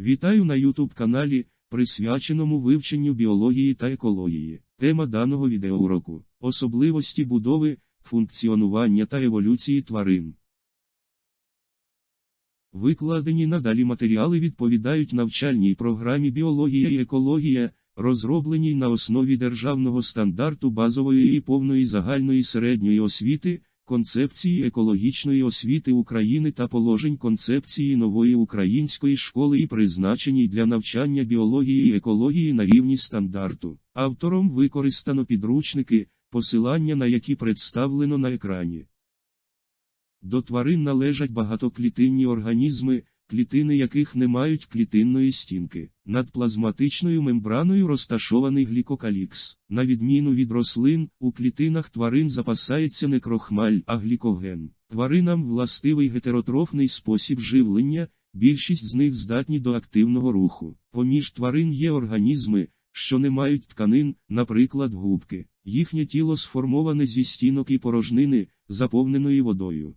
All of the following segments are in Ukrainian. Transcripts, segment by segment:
Вітаю на YouTube каналі, присвяченому вивченню біології та екології. Тема даного відеоуроку – особливості будови, функціонування та еволюції тварин. Викладені надалі матеріали відповідають навчальній програмі біологія і екологія, розробленій на основі державного стандарту базової і повної загальної середньої освіти, концепції екологічної освіти України та положень концепції нової української школи і призначеній для навчання біології і екології на рівні стандарту. Автором використано підручники, посилання на які представлено на екрані. До тварин належать багатоклітинні організми, клітини яких не мають клітинної стінки. Над плазматичною мембраною розташований глікокалікс. На відміну від рослин, у клітинах тварин запасається не крохмаль, а глікоген. Тваринам властивий гетеротрофний спосіб живлення, більшість з них здатні до активного руху. Поміж тварин є організми, що не мають тканин, наприклад, губки. Їхнє тіло сформоване зі стінок і порожнини, заповненої водою.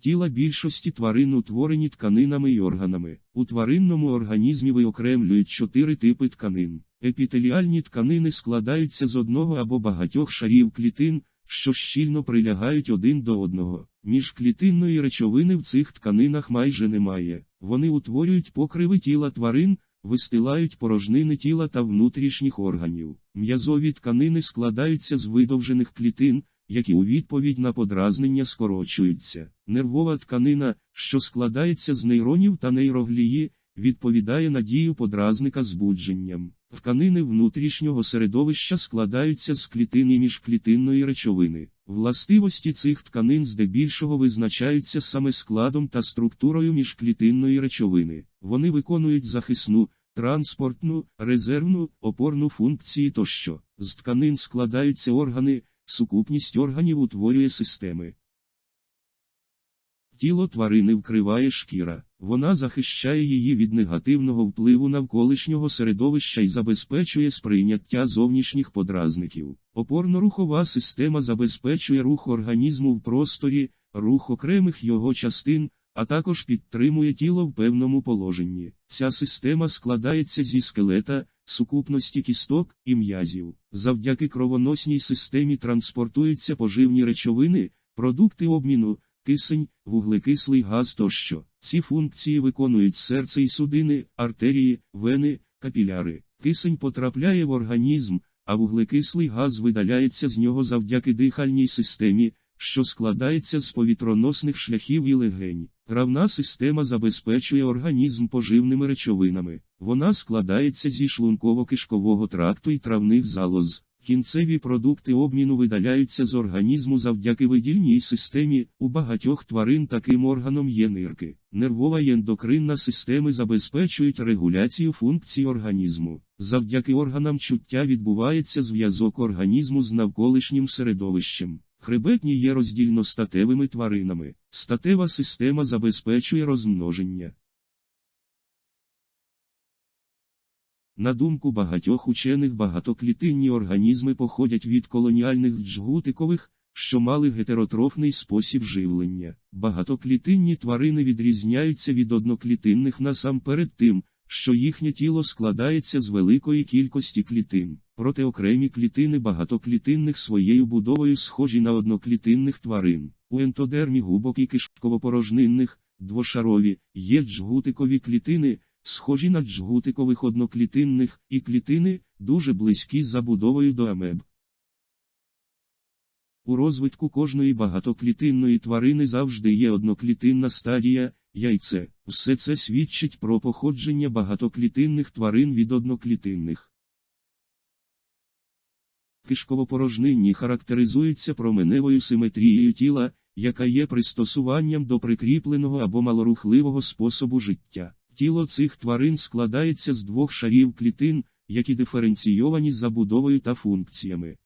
Тіла більшості тварин утворені тканинами й органами. У тваринному організмі виокремлюють чотири типи тканин. Епітеліальні тканини складаються з одного або багатьох шарів клітин, що щільно прилягають один до одного. Міжклітинної речовини в цих тканинах майже немає. Вони утворюють покриви тіла тварин, вистилають порожнини тіла та внутрішніх органів. М'язові тканини складаються з видовжених клітин, які у відповідь на подразнення скорочуються. Нервова тканина, що складається з нейронів та нейроглії, відповідає на дію подразника збудженням. Тканини внутрішнього середовища складаються з клітин і міжклітинної речовини. Властивості цих тканин здебільшого визначаються саме складом та структурою міжклітинної речовини. Вони виконують захисну, транспортну, резервну, опорну функції тощо. З тканин складаються органи, сукупність органів утворює системи. Тіло тварини вкриває шкіра, вона захищає її від негативного впливу навколишнього середовища і забезпечує сприйняття зовнішніх подразників. Опорно-рухова система забезпечує рух організму в просторі, рух окремих його частин, а також підтримує тіло в певному положенні. Ця система складається зі скелета, сукупності кісток і м'язів. Завдяки кровоносній системі транспортуються поживні речовини, продукти обміну, кисень, вуглекислий газ тощо. Ці функції виконують серце і судини, артерії, вени, капіляри. Кисень потрапляє в організм, а вуглекислий газ видаляється з нього завдяки дихальній системі, що складається з повітроносних шляхів і легень. Травна система забезпечує організм поживними речовинами. Вона складається зі шлунково-кишкового тракту і травних залоз. Кінцеві продукти обміну видаляються з організму завдяки видільній системі, у багатьох тварин таким органом є нирки. Нервова і ендокринна системи забезпечують регуляцію функцій організму. Завдяки органам чуття відбувається зв'язок організму з навколишнім середовищем. Хребетні є роздільно статевими тваринами. Статева система забезпечує розмноження. На думку багатьох учених багатоклітинні організми походять від колоніальних джгутикових, що мали гетеротрофний спосіб живлення. Багатоклітинні тварини відрізняються від одноклітинних насамперед тим, що їхнє тіло складається з великої кількості клітин. Проте окремі клітини багатоклітинних своєю будовою схожі на одноклітинних тварин. У ентодермі глибокі кишковопорожнинних, двошарові, є джгутикові клітини, схожі на джгутикових одноклітинних, і клітини, дуже близькі за будовою до амеб. У розвитку кожної багатоклітинної тварини завжди є одноклітинна стадія, яйце. Все це свідчить про походження багатоклітинних тварин від одноклітинних. Кишковопорожнинні характеризуються променевою симетрією тіла, яка є пристосуванням до прикріпленого або малорухливого способу життя. Тіло цих тварин складається з двох шарів клітин, які диференційовані забудовою та функціями.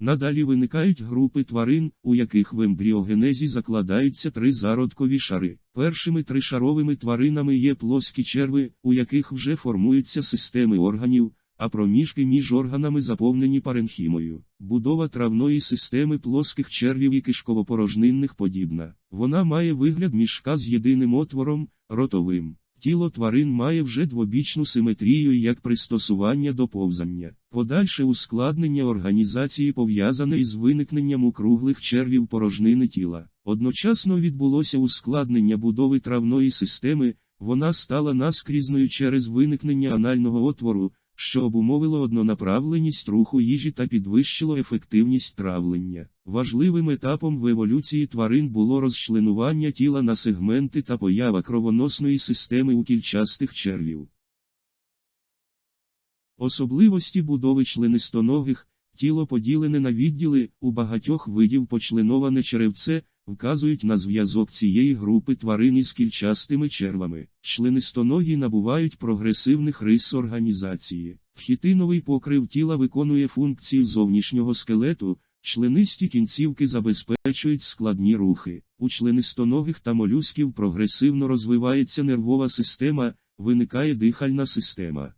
Надалі виникають групи тварин, у яких в ембріогенезі закладаються три зародкові шари. Першими тришаровими тваринами є плоскі черви, у яких вже формуються системи органів, а проміжки між органами заповнені паренхімою. Будова травної системи плоских червів і кишковопорожнинних подібна. Вона має вигляд мішка з єдиним отвором, ротовим. Тіло тварин має вже двобічну симетрію як пристосування до повзання. Подальше ускладнення організації пов'язане із виникненням округлих червів порожнини тіла. Одночасно відбулося ускладнення будови травної системи, вона стала наскрізною через виникнення анального отвору, що обумовило однонаправленість руху їжі та підвищило ефективність травлення. Важливим етапом в еволюції тварин було розчленування тіла на сегменти та поява кровоносної системи у кільчастих червів. Особливості будови членистоногих, тіло поділене на відділи, у багатьох видів почленоване черевце, вказують на зв'язок цієї групи тварин із кільчастими червами. Членистоногі набувають прогресивних рис організації. Хітиновий покрив тіла виконує функцію зовнішнього скелету, членисті кінцівки забезпечують складні рухи. У членистоногих та молюсків прогресивно розвивається нервова система, виникає дихальна система.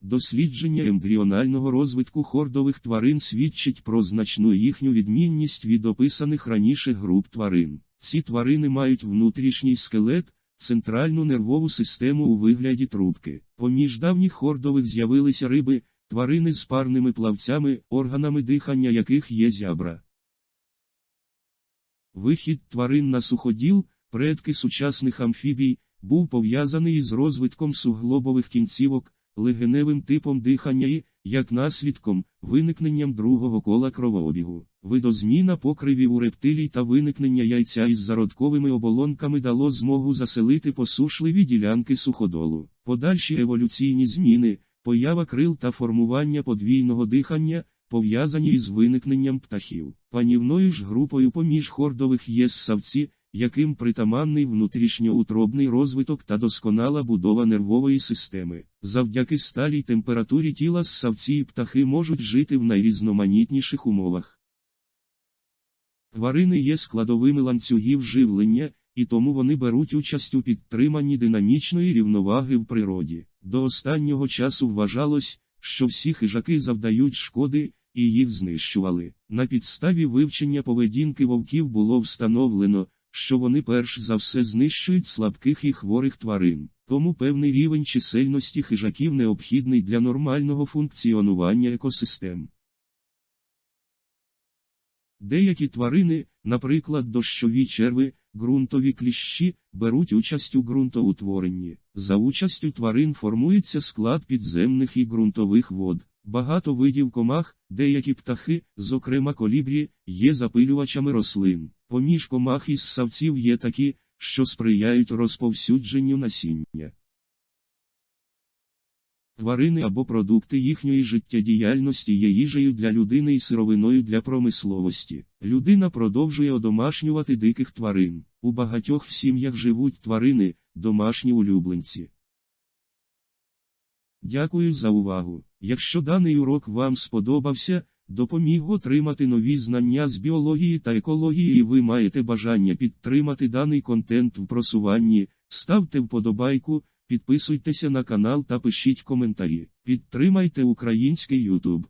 Дослідження ембріонального розвитку хордових тварин свідчить про значну їхню відмінність від описаних раніше груп тварин. Ці тварини мають внутрішній скелет, центральну нервову систему у вигляді трубки. Поміж давніх хордових з'явилися риби, тварини з парними плавцями, органами дихання яких є зябра. Вихід тварин на суходіл, предки сучасних амфібій, був пов'язаний із розвитком суглобових кінцівок легеневим типом дихання і, як наслідком, виникненням другого кола кровообігу. Видозміна покривів у рептилій та виникнення яйця із зародковими оболонками дало змогу заселити посушливі ділянки суходолу. Подальші еволюційні зміни, поява крил та формування подвійного дихання, пов'язані із виникненням птахів. Панівною ж групою поміж хордових є ссавці, яким притаманний внутрішньоутробний розвиток та досконала будова нервової системи. Завдяки сталій температурі тіла ссавці і птахи можуть жити в найрізноманітніших умовах. Тварини є складовими ланцюгів живлення, і тому вони беруть участь у підтриманні динамічної рівноваги в природі. До останнього часу вважалось, що всі хижаки завдають шкоди, і їх знищували. На підставі вивчення поведінки вовків було встановлено, що вони перш за все знищують слабких і хворих тварин, тому певний рівень чисельності хижаків необхідний для нормального функціонування екосистем. Деякі тварини, наприклад, дощові черви, ґрунтові кліщі, беруть участь у ґрунтоутворенні. За участю тварин формується склад підземних і ґрунтових вод. Багато видів комах, деякі птахи, зокрема колібрі, є запилювачами рослин. Поміж комах із савців є такі, що сприяють розповсюдженню насіння. Тварини або продукти їхньої життєдіяльності є їжею для людини і сировиною для промисловості. Людина продовжує одомашнювати диких тварин. У багатьох сім'ях живуть тварини, домашні улюбленці. Дякую за увагу. Якщо даний урок вам сподобався, допоміг отримати нові знання з біології та екології, і ви маєте бажання підтримати даний контент в просуванні, ставте вподобайку, підписуйтеся на канал та пишіть коментарі. Підтримайте український YouTube.